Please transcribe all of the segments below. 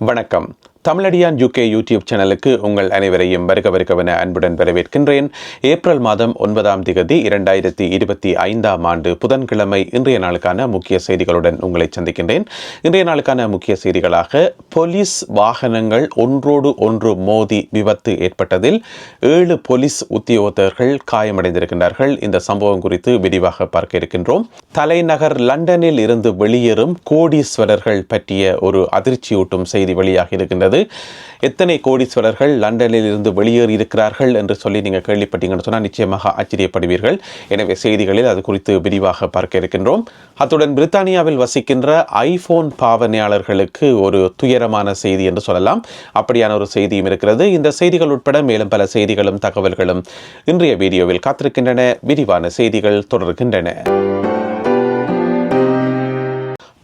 வணக்கம். Tamizhadiyan UK YouTube சேனலுக்கு உங்கள் அனைவரையும் வருக வருகவென அன்புடன் வரவேற்கின்றேன். ஏப்ரல் மாதம் ஒன்பதாம் திகதி இரண்டாயிரத்தி இருபத்தி ஐந்தாம் ஆண்டு புதன்கிழமை இன்றைய நாளுக்கான முக்கிய செய்திகளுடன் உங்களை சந்திக்கின்றேன். இன்றைய நாளுக்கான முக்கிய செய்திகளாக போலீஸ் வாகனங்கள் ஒன்றோடு ஒன்று மோதி விபத்து ஏற்பட்டதில் ஏழு போலீஸ் உத்தியோகத்தர்கள் காயமடைந்திருக்கின்றார்கள். இந்த சம்பவம் குறித்து விரிவாக பார்க்க இருக்கின்றோம். தலைநகர் லண்டனில் இருந்து வெளியேறும் கோடீஸ்வரர்கள் பற்றிய ஒரு அதிர்ச்சியூட்டும் செய்தி வெளியாக இருக்கின்றது. எத்தனை கோடீஸ்வரர்கள் லண்டனில் இருந்து வெளியேறி இருக்கிறார்கள் என்று சொல்லி நீங்கள் கேள்விப்பட்டீங்கன்னு சொன்னால் நிச்சயமாக ஆச்சரியப்படுவீர்கள். எனவே செய்திகளில் அது குறித்து விரிவாக பார்க்க இருக்கின்றோம். அத்துடன் பிரித்தானியாவில் வசிக்கின்ற ஐபோன் பாவனையாளர்களுக்கு ஒரு துயரமான செய்தி என்று சொல்லலாம். அப்படியான ஒரு செய்தியும் இருக்கிறது. இந்த செய்திகள் உட்பட மேலும் பல செய்திகளும் தகவல்களும் இன்றைய வீடியோவில் காத்திருக்கின்றன. விரிவான செய்திகள் தொடர்கின்றன.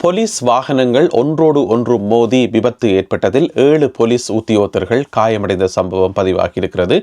போலீஸ் வாகனங்கள் ஒன்றோடு ஒன்று மோதி விபத்து ஏற்பட்டதில் ஏழு போலீஸ் உத்தியோகத்தர்கள் காயமடைந்த சம்பவம் பதிவாகியிருக்கிறது.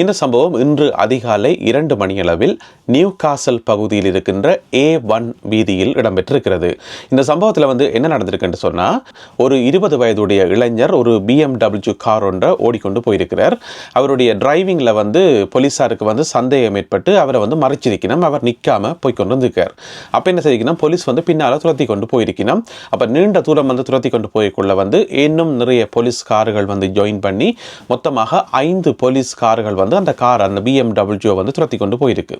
இந்த சம்பவம் இன்று அதிகாலை இரண்டு மணியளவில் நியூ காசல் பகுதியில் இருக்கின்ற ஏ ஒன் வீதியில் இடம்பெற்றிருக்கிறது. இந்த சம்பவத்தில் வந்து என்ன நடந்திருக்குன்னு சொன்னால் ஒரு இருபது வயதுடைய இளைஞர் ஒரு பிஎம்டபிள்யூ கார் ஒன்றை ஓடிக்கொண்டு போயிருக்கிறார். அவருடைய டிரைவிங்கில் வந்து போலீஸாருக்கு வந்து சந்தேகம் ஏற்பட்டு அவரை வந்து மறைச்சிருக்கணும் அவர் நிற்காமல் போய்க்கொண்டு வந்திருக்கார் அப்போ என்ன செய்யணும் போலீஸ் வந்து பின்னால் துரத்தி கொண்டு போயிருக்கிறார். துரத்தினோம் அப்போ நீண்ட தூரம் வந்து துரத்தி கொண்டு போய்க்குள்ள வந்து இன்னும் நிறைய போலீஸ் கார்கள் வந்து ஜாயின் பண்ணி மொத்தமாக ஐந்து போலீஸ் கார்கள் வந்து அந்த கார் அந்த பிஎம்டபிள்யூ வந்து துரத்தி கொண்டு போயிருக்கு.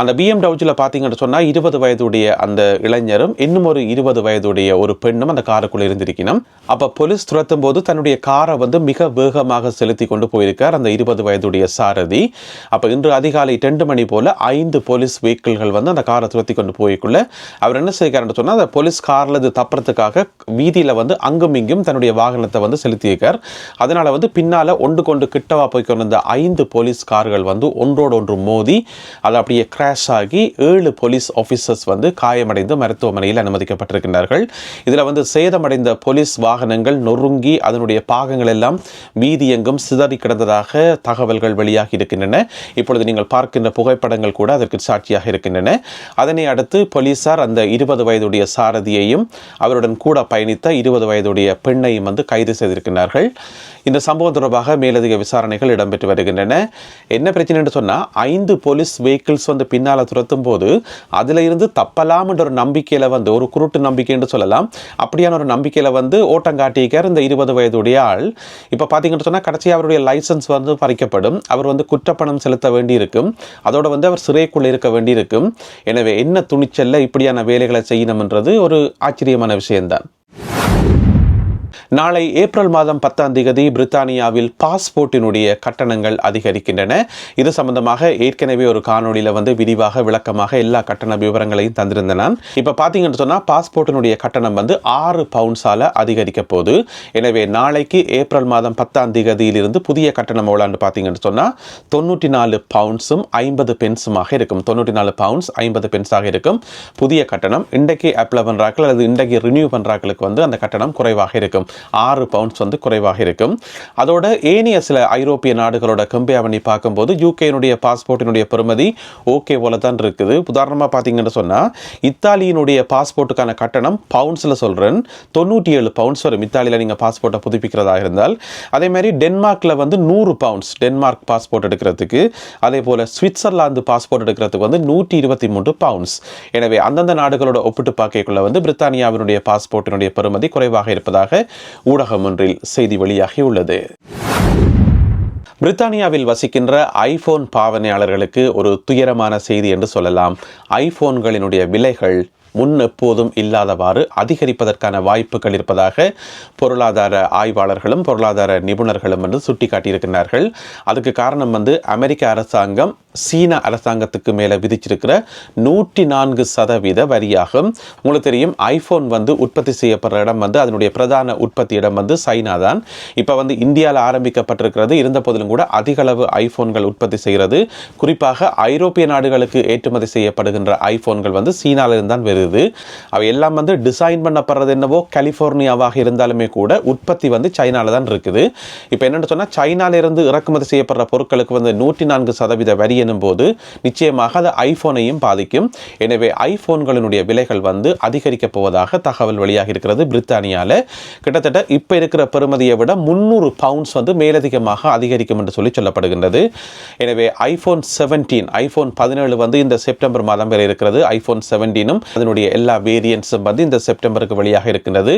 அந்த பிஎம்டபிள்யூவில் பார்த்தீங்கன்னு சொன்னால் இருபது வயதுடைய அந்த இளைஞரும் இன்னும் ஒரு இருபது வயதுடைய ஒரு பெண்ணும் அந்த காருக்குள்ளே இருந்திருக்கணும் அப்போ போலீஸ் துரத்தும் போது தன்னுடைய காரை வந்து மிக வேகமாக செலுத்தி கொண்டு போயிருக்கார் அந்த இருபது வயதுடைய சாரதி. அப்போ இன்று அதிகாலை ரெண்டு மணி போல் ஐந்து போலீஸ் வெஹிக்கிள்கள் வந்து அந்த காரை துரத்தி கொண்டு போய்க்குள்ள. அவர் என்ன செய்கிறார்னு சொன்னால் அந்த போலீஸ் காரில் அல்லது தப்புறதுக்காக வீதியில் வந்து அங்கும் இங்கும் தன்னுடைய வாகனத்தை வந்து செலுத்தியிருக்கார். அதனால் வந்து பின்னால் ஒன்று கொண்டு கிட்டவா போய் கொண்டிருந்த ஐந்து போலீஸ் கார்கள் வந்து ஒன்றோடு ஒன்று மோதி அது அப்படியே கிராஷ் ஆகி ஏழு போலீஸ் ஆஃபீஸர்ஸ் வந்து காயமடைந்து மருத்துவமனையில் அனுமதிக்கப்பட்டிருக்கிறார்கள் இதில் வந்து சேதமடைந்த போலீஸ் வாகனங்கள் நொறுங்கி அதனுடைய பாகங்கள் எல்லாம் வீதி எங்கும் சிதறி கிடந்ததாக தகவல்கள் வெளியாகி இருக்கின்றன. இப்பொழுது நீங்கள் பார்க்கின்ற புகைப்படங்கள் கூட அதற்கு சாட்சியாக இருக்கின்றன. அதனை அடுத்து போலீசார் அந்த இருபது வயதுடைய சாரதியையும் அவருடன் கூட பயணித்த இருபது வயதுடைய பெண்ணையும் வந்து கைது செய்திருக்கிறார்கள். இந்த சம்பவம் தொடர்பாக மேலதிக விசாரணைகள் இடம்பெற்று வருகின்றன. என்ன பிரச்சனை என்று சொன்னால் ஐந்து போலீஸ் வெஹிக்கிள்ஸ் வந்து பின்னால் துரத்தும் போது அதில் இருந்து தப்பலாம் என்ற ஒரு நம்பிக்கையில் வந்து ஒரு குருட்டு நம்பிக்கை என்று சொல்லலாம். அப்படியான ஒரு நம்பிக்கையில் வந்து ஓட்டம் காட்டியிருக்கார் இந்த இருபது வயதுடைய ஆள். இப்போ பார்த்தீங்கன்னு சொன்னால் கடைசியாக அவருடைய லைசன்ஸ் வந்து பறிக்கப்படும். அவர் வந்து குற்றப்பணம் செலுத்த வேண்டியிருக்கும். அதோடு வந்து அவர் சிறைக்குள்ளே இருக்க வேண்டியிருக்கும். எனவே என்ன துணிச்சல்ல இப்படியான வேலைகளை செய்யணும்ன்றது ஒரு ஆச்சரியமான விஷயம்தான். நாளை ஏப்ரல் மாதம் பத்தாம் தேதி பிரித்தானியாவில் பாஸ்போர்ட்டினுடைய கட்டணங்கள் அதிகரிக்கின்றன. இது சம்பந்தமாக ஏற்கனவே ஒரு காணொலியில் வந்து விரிவாக விளக்கமாக எல்லா கட்டண விவரங்களையும் தந்திருந்தேன். நான் இப்போ பார்த்தீங்கன்னு சொன்னால் பாஸ்போர்ட்டினுடைய கட்டணம் வந்து ஆறு பவுண்ட்ஸால் அதிகரிக்க போகுது. எனவே நாளைக்கு ஏப்ரல் மாதம் பத்தாம் தேதியிலிருந்து புதிய கட்டணம் எவ்வளோன்னு பார்த்தீங்கன்னு சொன்னால் தொண்ணூற்றி நாலு பவுண்ட்ஸும் ஐம்பது பென்ஸுமாக இருக்கும். தொண்ணூற்றி நாலு பவுண்ட்ஸ் ஐம்பது பென்ஸாக இருக்கும். புதிய கட்டணம் இன்றைக்கு அப்ளை பண்ணுறாக்கள் அல்லது இன்றைக்கு ரினியூ பண்ணுறாக்களுக்கு வந்து அந்த கட்டணம் குறைவாக இருக்கும். ஆறு பவுண்ட்ஸ் வந்து குறைவாக இருக்கும். அதோட ஏனைய சில ஐரோப்பிய நாடுகளோட கம்பேர் பண்ணி பார்க்கும்போது யூகேனுடைய பாஸ்போர்ட்டினுடைய பெருமதி ஓகே போல தான் இருக்குது. உதாரணமாக பார்த்தீங்கன்னு சொன்னால் இத்தாலியினுடைய பாஸ்போர்ட்டுக்கான கட்டணம் பவுண்ட்ஸில் சொல்கிறேன் தொண்ணூற்றி ஏழு பவுண்ட்ஸ் வரும். இத்தாலியில் நீங்கள் பாஸ்போர்ட்டை புதுப்பிக்கிறதாக இருந்தால். அதே மாதிரி டென்மார்க்கில் வந்து நூறு பவுண்ட்ஸ் டென்மார்க் பாஸ்போர்ட் எடுக்கிறதுக்கு. அதே போல் சுவிட்சர்லாந்து பாஸ்போர்ட் எடுக்கிறதுக்கு வந்து நூற்றி இருபத்தி மூன்று பவுண்ட்ஸ் எனவே அந்தந்த நாடுகளோட ஒப்பிட்டு பார்க்கக்குள்ள வந்து பிரித்தானியாவினுடைய பாஸ்போர்ட்டினுடைய பெறுமதி குறைவாக இருப்பதாக ஊடகம் ஒன்றில் செய்தி வெளியாகியுள்ளது. பிரித்தானியாவில் வசிக்கின்ற ஐபோன் பாவனையாளர்களுக்கு ஒரு துயரமான செய்தி என்று சொல்லலாம். ஐபோன்களினுடைய விலைகள் முன் எப்போதும் இல்லாதவாறு அதிகரிப்பதற்கான வாய்ப்புகள் இருப்பதாக பொருளாதார ஆய்வாளர்களும் பொருளாதார நிபுணர்களும் வந்து சுட்டிக்காட்டியிருக்கிறார்கள். அதுக்கு காரணம் வந்து அமெரிக்க அரசாங்கம் சீன அரசாங்கத்துக்கு மேலே விதிச்சிருக்கிற நூற்றி நான்கு சதவீத வரியாகும். உங்களுக்கு தெரியும் ஐஃபோன் வந்து உற்பத்தி செய்யப்படுற இடம் வந்து அதனுடைய பிரதான உற்பத்தி இடம் வந்து சைனா தான் இப்போ வந்து இந்தியாவில் ஆரம்பிக்கப்பட்டிருக்கிறது. இருந்த போதிலும் கூட அதிகளவு ஐஃபோன்கள் உற்பத்தி செய்கிறது. குறிப்பாக ஐரோப்பிய நாடுகளுக்கு ஏற்றுமதி செய்யப்படுகின்ற ஐஃபோன்கள் வந்து சீனாவிலிருந்து தான் வருது. அவை எல்லாம் வந்து டிசைன் பண்ணப்படுறது என்னவோ கலிஃபோர்னியாவாக இருந்தாலுமே கூட உற்பத்தி வந்து சைனாவில் தான் இருக்குது. இப்போ என்னென்னு சொன்னால் சைனாவிலிருந்து இறக்குமதி செய்யப்படுற பொருட்களுக்கு வந்து நூற்றி நான்கு சதவீத வரி எனும் போது நிச்சயமாக அது ஐபோனையும் பாதிக்கும். எனவே ஐபோன்களினுடைய விலைகள் வந்து அதிகரிக்கப் போவதாக தகவல் வெளியாகி இருக்கிறது பிரித்தானியால. கிட்டத்தட்ட இப்போ இருக்கிற பெறுமதியை விட முந்நூறு பவுண்ட்ஸ் வந்து மேலதிகமாக அதிகரிக்கும் என்று சொல்லி சொல்லப்படுகின்றது. எனவே ஐபோன் செவன்டீன் ஐபோன் பதினேழு வந்து இந்த செப்டம்பர் மாதம் வரை இருக்கிறது. ஐபோன் செவன்டீனும் அதனுடைய எல்லா வேரியன்ஸும் வந்து இந்த செப்டம்பருக்கு வழியாக இருக்கின்றது.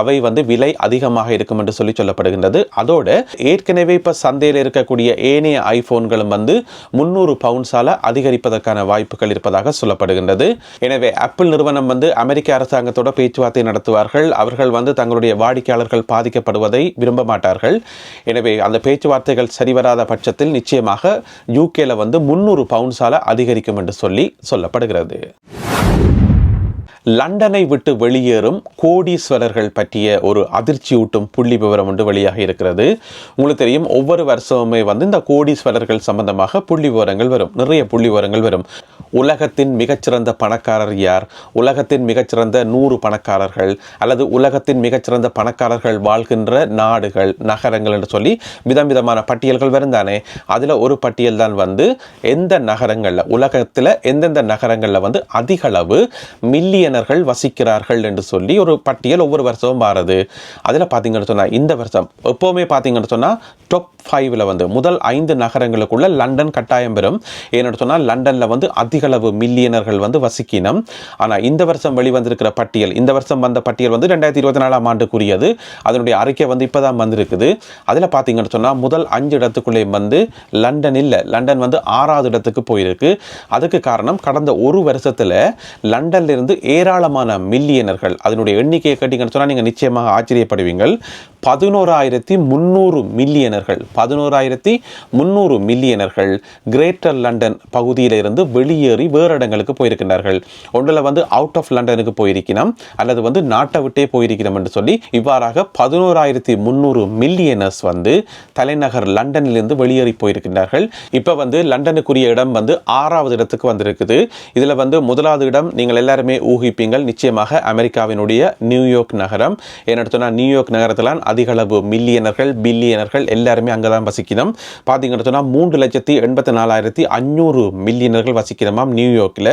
அவை வந்து விலை அதிகமாக இருக்கும் என்று சொல்லி சொல்லப்படுகின்றது. அதோட ஏற்கனவே இப்போ சந்தையில் இருக்கக்கூடிய ஏனைய ஐபோன்களும் வந்து முந்நூறு பவுண்ட்ஸால அதிகரிப்பதற்கான வாய்ப்புகள் இருப்பதாக சொல்லப்படுகின்றது. எனவே ஆப்பிள் நிறுவனம் வந்து அமெரிக்க அரசாங்கத்தோட பேச்சுவார்த்தை நடத்துவார்கள். அவர்கள் வந்து தங்களுடைய வாடிக்கையாளர்கள் பாதிக்கப்படுவதை விரும்ப மாட்டார்கள். எனவே அந்த பேச்சுவார்த்தைகள் சரிவராத பட்சத்தில் நிச்சயமாக யூகேல வந்து முந்நூறு பவுண்ட்ஸால அதிகரிக்கும் என்று சொல்லி சொல்லப்படுகிறது. லண்டனை விட்டு வெளியேறும் கோடீஸ்வரர்கள் பற்றிய ஒரு அதிர்ச்சியூட்டும் புள்ளி விவரம் ஒன்று வெளியாக இருக்கிறது. உங்களுக்கு தெரியும் ஒவ்வொரு வருஷமுமே வந்து இந்த கோடீஸ்வரர்கள் சம்பந்தமாக புள்ளி விவரங்கள் வரும். நிறைய புள்ளி விவரங்கள் வரும். உலகத்தின் மிகச்சிறந்த பணக்காரர் யார்? உலகத்தின் மிகச்சிறந்த நூறு பணக்காரர்கள் அல்லது உலகத்தின் மிகச்சிறந்த பணக்காரர்கள் வாழ்கின்ற நாடுகள் நகரங்கள் என்று சொல்லி விதம் விதமான பட்டியல்கள் வரும் தானே அதில் ஒரு பட்டியல் தான் வந்து எந்த நகரங்களில் உலகத்தில் எந்தெந்த நகரங்களில் வந்து அதிகளவு மில்லியன் மில்லியனர்கள் வசிக்கிறார்கள் என்று சொல்லி ஒரு பட்டியல் ஒவ்வொரு வருஷமும் மாறுது. அதில் பார்த்தீங்கன்னு சொன்னால் இந்த வருஷம் எப்போவுமே பார்த்தீங்கன்னு சொன்னால் டாப் ஃபைவ்ல வந்து முதல் ஐந்து நகரங்களுக்குள்ள லண்டன் கட்டாயம் பெறும். ஏன்னு சொன்னால் லண்டனில் வந்து அதிகளவு மில்லியனர்கள் வந்து வசிக்கினம். ஆனால் இந்த வருஷம் வெளிவந்திருக்கிற பட்டியல் இந்த வருஷம் வந்த பட்டியல் வந்து ரெண்டாயிரத்தி இருபத்தி நாலாம் ஆண்டுக்குரியது. அதனுடைய அறிக்கை வந்து இப்போ தான் வந்திருக்குது. அதில் பார்த்தீங்கன்னு சொன்னால் முதல் அஞ்சு இடத்துக்குள்ளே வந்து லண்டன் இல்லை லண்டன் வந்து ஆறாவது இடத்துக்கு போயிருக்கு. அதுக்கு காரணம் கடந்த ஒரு வருஷத்தில் லண்டன்ல இருந்து ஏராளமான மில்லியனர்கள் அதனுடைய எண்ணிக்கையை கேட்டிங்கன்னு சொன்னால் நீங்கள் நிச்சயமாக ஆச்சரியப்படுவீங்கள். பதினோராயிரத்தி முந்நூறு மில்லியனர்கள் பதினோராயிரத்தி முந்நூறு மில்லியனர்கள் கிரேட்டர் லண்டன் பகுதியில் இருந்து வெளியேறி வேறு இடங்களுக்கு போயிருக்கின்றார்கள். ஒன்றில் வந்து அவுட் ஆஃப் லண்டனுக்கு போயிருக்கணும் அல்லது வந்து நாட்டை விட்டே போயிருக்கணும் என்று சொல்லி இவ்வாறாக பதினோராயிரத்தி முந்நூறு மில்லியனர்ஸ் வந்து தலைநகர் லண்டனிலிருந்து வெளியேறி போயிருக்கின்றார்கள். இப்போ வந்து லண்டனுக்குரிய இடம் வந்து ஆறாவது இடத்துக்கு வந்திருக்குது. இதில் வந்து முதலாவது இடம் நீங்கள் எல்லாருமே ஊகிப்பீங்கள் நிச்சயமாக அமெரிக்காவினுடைய நியூயார்க் நகரம். ஏன்னு சொன்னால் நியூயார்க் நகரத்தில் அதிகளவு மில்லியனர்கள் பில்லியனர்கள் எல்லாருமே அங்கே தான் வசிக்கணும் பார்த்தீங்கன்னு சொன்னால் மூன்று லட்சத்தி எண்பத்தி நாலாயிரத்தி அஞ்சூறு மில்லியனர்கள் வசிக்கிறோமாம் நியூயார்க்கில்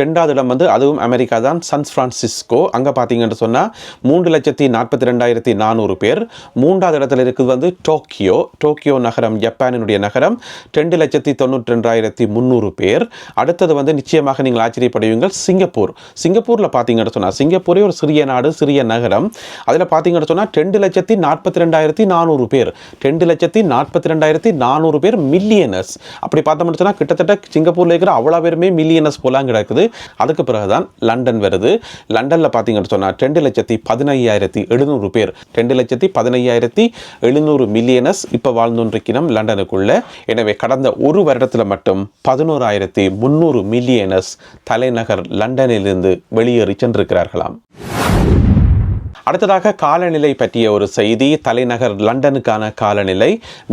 ரெண்டாவது இடம் வந்து அதுவும் அமெரிக்கா தான் சான் ஃப்ரான்சிஸ்கோ அங்கே பார்த்தீங்கன்னு சொன்னால் மூன்று லட்சத்தி நாற்பத்தி ரெண்டாயிரத்தி நானூறு பேர். மூன்றாவது இடத்துல இருக்குது வந்து டோக்கியோ. டோக்கியோ நகரம் ஜப்பானினுடைய நகரம். ரெண்டு லட்சத்தி தொண்ணூற்றி ரெண்டாயிரத்தி முந்நூறு பேர். அடுத்தது வந்து நிச்சயமாக நீங்கள் ஆச்சரியப்படுவீங்கள் சிங்கப்பூர். சிங்கப்பூர் சிங்கப்பூரில் பார்த்தீங்கன்னு சொன்னால் சிங்கப்பூரே ஒரு சிறிய நாடு சிறிய நகரம். அதில் பார்த்தீங்கன்னு சொன்னால் ரெண்டு லட்சத்தி நாற்பத்தி ரெண்டாயிரத்தி நானூறு பேர். ரெண்டு லட்சத்தி நாற்பத்தி ரெண்டாயிரத்தி நானூறு பேர் மில்லியனர்ஸ் அப்படி பார்த்தோம்னு சொன்னால் கிட்டத்தட்ட சிங்கப்பூரில் இருக்கிற அவ்வளோ பேருமே மில்லியனர்ஸ் போலாம் கிடக்குது. அதுக்கு பிறகு தான் லண்டன் வருது. லண்டனில் பார்த்தீங்கன்னு சொன்னால் ரெண்டு லட்சத்தி பதினையாயிரத்தி எழுநூறு பேர். ரெண்டு லட்சத்தி பதினையாயிரத்தி எழுநூறு மில்லியனர்ஸ் இப்போ வாழ்ந்துருக்கணும் லண்டனுக்குள்ள. எனவே கடந்த ஒரு வருடத்தில் மட்டும் பதினோராயிரத்தி முந்நூறு மில்லியனர்ஸ் தலைநகர் லண்டனிலிருந்து வெளி வெளியேறி சென்றிருக்கிறார்களாம். அடுத்ததாக காலநிலை பற்றிய ஒரு செய்தி. தலைநகர் லண்டனுக்கான காலநிலை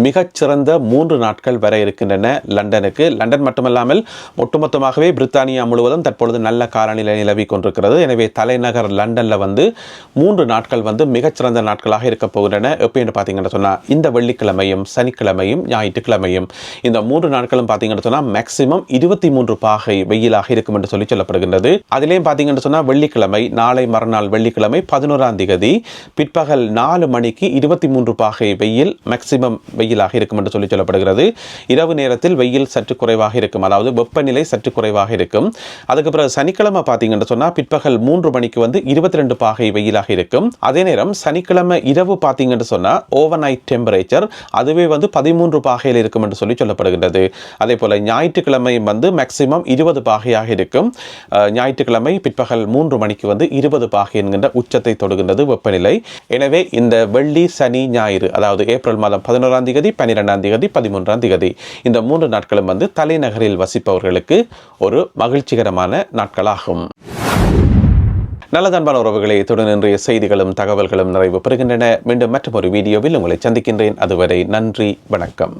மிகச்சிறந்த மூன்று நாட்கள் வர இருக்கின்றன லண்டனுக்கு. லண்டன் மட்டுமல்லாமல் ஒட்டுமொத்தமாகவே பிரித்தானியா முழுவதும் தற்பொழுது நல்ல காலநிலை நிலவி கொண்டிருக்கிறது. எனவே தலைநகர் லண்டனில் வந்து மூன்று நாட்கள் வந்து மிகச்சிறந்த நாட்களாக இருக்கப் போகின்றன. எப்படின்னு பார்த்தீங்கன்னு சொன்னால் இந்த வெள்ளிக்கிழமையும் சனிக்கிழமையும் ஞாயிற்றுக்கிழமையும். இந்த மூன்று நாட்களும் பார்த்தீங்கன்னு சொன்னால் மேக்சிமம் இருபத்தி மூன்று பாகை வெயிலாக இருக்கும் என்று சொல்லி சொல்லப்படுகின்றது. அதிலேயும் பார்த்தீங்கன்னு சொன்னால் வெள்ளிக்கிழமை நாளை மறுநாள் வெள்ளிக்கிழமை பதினோராம் திகதி பிற்பகல் நாலு மணிக்கு இருபத்தி மூன்று பாகை வெயில் மேக்சிமம் வெயிலாக இருக்கும் என்று சொல்லி சொல்லப்படுகிறது. இரவு நேரத்தில் வெயில் சற்று குறைவாக இருக்கும். அதாவது வெப்பநிலை சற்று குறைவாக இருக்கும். அதுக்கு பிறகு சனிக்கிழமை பார்த்தீங்கன்னு சொன்னால் பிற்பகல் மூன்று மணிக்கு வந்து இருபத்தி ரெண்டு பாகை வெயிலாக இருக்கும். அதே நேரம் சனிக்கிழமை இரவு பார்த்தீங்கன்னு சொன்னால் ஓவர் நைட் டெம்பரேச்சர் அதுவே வந்து பதிமூன்று பாகையில் இருக்கும் என்று சொல்லி சொல்லப்படுகின்றது. அதே போல் ஞாயிற்றுக்கிழமை வந்து மேக்சிமம் இருபது பாகையாக இருக்கும். ஞாயிற்றுக்கிழமை பிற்பகல் மூன்று மணிக்கு வந்து இருபது பாகை என்கின்ற உச்சத்தை தொடுகிறது. தொடுகின்றது வெப்பநிலை. எனவே இந்த வெள்ளி சனி ஞாயிறு அதாவது ஏப்ரல் மாதம் பதினோராம் தேதி பன்னிரெண்டாம் தேதி பதிமூன்றாம் தேதி இந்த மூன்று நாட்களும் வந்து தலைநகரில் வசிப்பவர்களுக்கு ஒரு மகிழ்ச்சிகரமான நாட்களாகும். நல்லதன்பான உறவுகளை தொடர் இன்றைய செய்திகளும் தகவல்களும் நிறைவு பெறுகின்றன. மீண்டும் மற்றொரு வீடியோவில் உங்களை சந்திக்கின்றேன். அதுவரை நன்றி வணக்கம்.